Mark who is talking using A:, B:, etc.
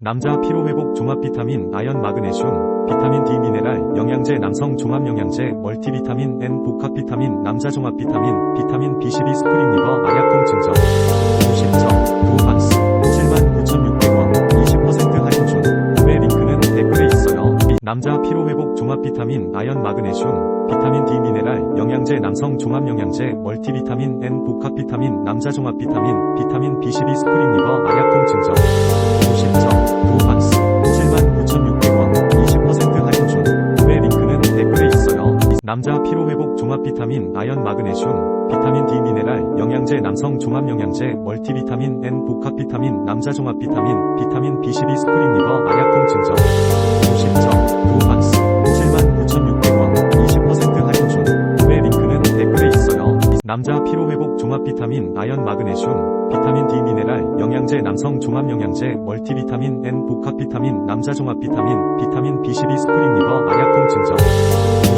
A: 남자 피로회복 종합 비타민, 아연, 마그네슘, 비타민 D 미네랄, 영양제, 남성 종합 영양제, 멀티비타민, N 복합 비타민, 남자 종합 비타민, 비타민 B12 스프링 리버, 아약통 증정, 50점, 도반스, 79,600원, 20% 할인 중, 구매 링크는 댓글에 있어요. 남자 피로회복 종합 비타민, 아연, 마그네슘, 비타민 D 미네랄, 영양제, 남성 종합 영양제, 멀티비타민, N 복합 비타민, 남자 종합 비타민, 비타민 B12 스프링 리버, 아약통 증정, 남자 피로회복 종합 비타민, 아연, 마그네슘, 비타민 D 미네랄, 영양제, 남성 종합 영양제, 멀티비타민, N 복합 비타민, 남자 종합 비타민, 비타민 B12 스프링 리버, 아약통 증정, 50점, 도반스, 79,600원, 20% 할인 중, 구매 링크는 댓글에 있어요. 남자 피로회복 종합 비타민, 아연, 마그네슘, 비타민 D 미네랄, 영양제, 남성 종합 영양제, 멀티비타민, N 복합 비타민, 남자 종합 비타민, 비타민 B12 스프링 리버,